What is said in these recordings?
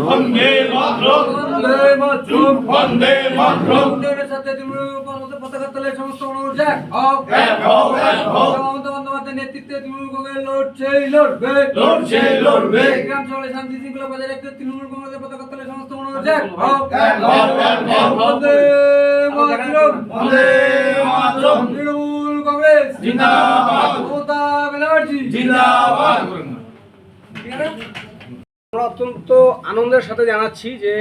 বন্দে মাতরম বন্দে মাতরম বন্দে মাতরম উন্নয়নের সাথে তৃণমূল পতাকা তলে সমস্ত মানুষ এক হোক হোক, হোক। নেতৃত্বে তৃণমূল কংগ্রেস লড়ছেই লড়বে লড়ছে, লড়বে। গ্রাম সভায় শান্তি শৃঙ্খলা বজায় রাখতে তৃণমূল কংগ্রেসের পতাকা তলে সমস্ত হোক এক হোক, হোক। বন্দে মাতরম বন্দে মাতরম তৃণমূল কংগ্রেস জিন্দাবাদ। মমতা ব্যানার্জি। জিন্দাবাদ। আমরা অত্যন্ত আনন্দের সাথে জানাচ্ছি যে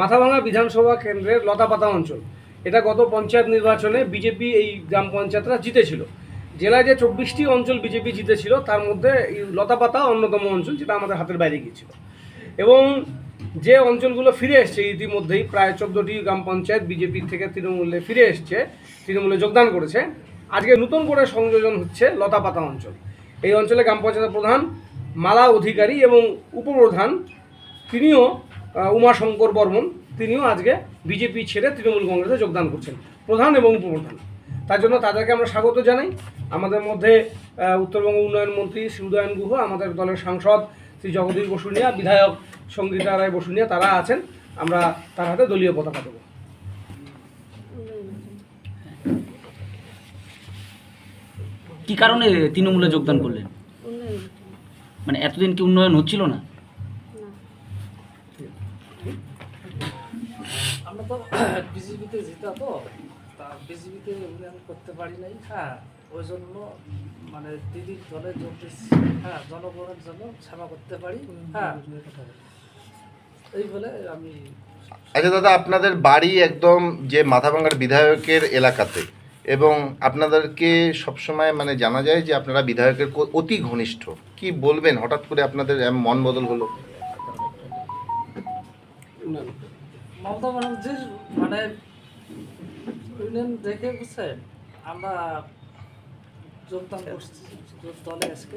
মাথাভাঙা বিধানসভা কেন্দ্রের লতাপাতা অঞ্চল এটা গত পঞ্চায়েত নির্বাচনে বিজেপি এই গ্রাম পঞ্চায়েতরা জিতেছিল। জেলায় যে চব্বিশটি অঞ্চল বিজেপি জিতেছিল তার মধ্যে এই লতাপাতা অন্যতম অঞ্চল যেটা আমাদের হাতের বাইরে গিয়েছিল। এবং যে অঞ্চলগুলো ফিরে এসছে ইতিমধ্যেই প্রায় চোদ্দোটি গ্রাম পঞ্চায়েত বিজেপির থেকে তৃণমূলে ফিরে এসছে তৃণমূলে যোগদান করেছে। আজকে নতুন করে সংযোজন হচ্ছে লতাপাতা অঞ্চল। এই অঞ্চলে গ্রাম পঞ্চায়েতের প্রধান, মালা অধিকারী এবং উপপ্রধান তিনিও উমাশঙ্কর বর্মন, তিনিও আজকে বিজেপি ছেড়ে তৃণমূল কংগ্রেসে যোগদান করছেন, প্রধান এবং উপপ্রধান। তার জন্য তাদেরকে আমরা স্বাগত জানাই। আমাদের মধ্যে উত্তরবঙ্গ উন্নয়ন মন্ত্রী শ্রী উদয়ন গুহ, আমাদের দলের সাংসদ শ্রী জগদীশ বসুনিয়া, বিধায়ক সঙ্গীতা রায় বসুনিয়া, তারা আছেন। আমরা তার হাতে দলীয় পতাকা দেবো। কি কারণে তৃণমূলে যোগদান করলেন? মানে এতদিন কি উন্নয়ন হচ্ছিল না? আমরা তো বিজেপিতে জিতা তো তা বিজেপিতে উন্নয়ন করতে পারি নাই হ্যাঁ ওই জন্য মানে দিদির দলে যোগ হ্যাঁ জনগণের জন্য সেবা করতে পারি হ্যাঁ। এই বলে আমি আচ্ছা দাদা আপনাদের বাড়ি একদম যে মাথাভাঙ্গার বিধায়কের এলাকাতে এবং আপনাদেরকে সবসময় মানে জানা যায় যে আপনারা বিধায়কের অতি ঘনিষ্ঠ। কি বলবেন? হঠাৎ করে আপনাদের মন বদল হলো। মমতা ব্যানার্জির মানে ইউনিয়ন দেখে বুঝছেন আমরা যোগদান করছি দলে আজকে।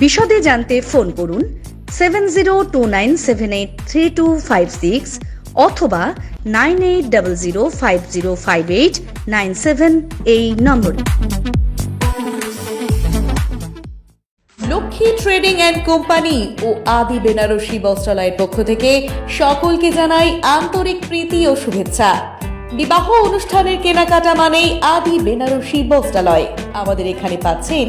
বিশদে জানতে ফোন করুন seven zero two nine seven eight three two five six অথবা nine eight double zero five zero five eight nine seven এই নম্বরে। লক্ষ্মী ট্রেডিং অ্যান্ড কোম্পানি ও আদি বেনারসি বস্ত্রালয়ের পক্ষ থেকে সকলকে জানাই আন্তরিক প্রীতি ও শুভেচ্ছা। বিবাহ অনুষ্ঠানের কেনাকাটা মানেই আদি বেনারসি বস্ত্রালয়। আমাদের এখানে পাচ্ছেন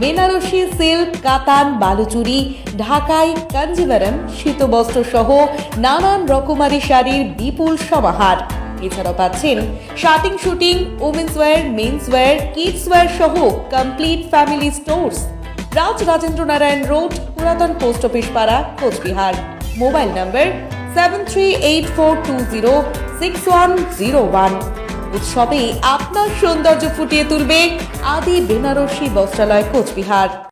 বেনারসি সিল্ক, কাতান, বালুচুরি, ঢাকাই কাঞ্জিভারম শীতবস্ত্র সহ নানান রকমারি শাড়ির বিপুল সমাহার। এছাড়াও পাচ্ছেন shirting suiting women's wear men's wear kids wear সহ complete family stores Raj Rajendra Narayan road, পুরাতন পোস্ট অফিস পাড়া, Cooch Behar. Mobile number seven three eight four two zero six one zero one উৎসবে আপনার সৌন্দর্য ফুটিয়ে তুলবে আদি বেনারসি বস্ত্রালয় কোচবিহার।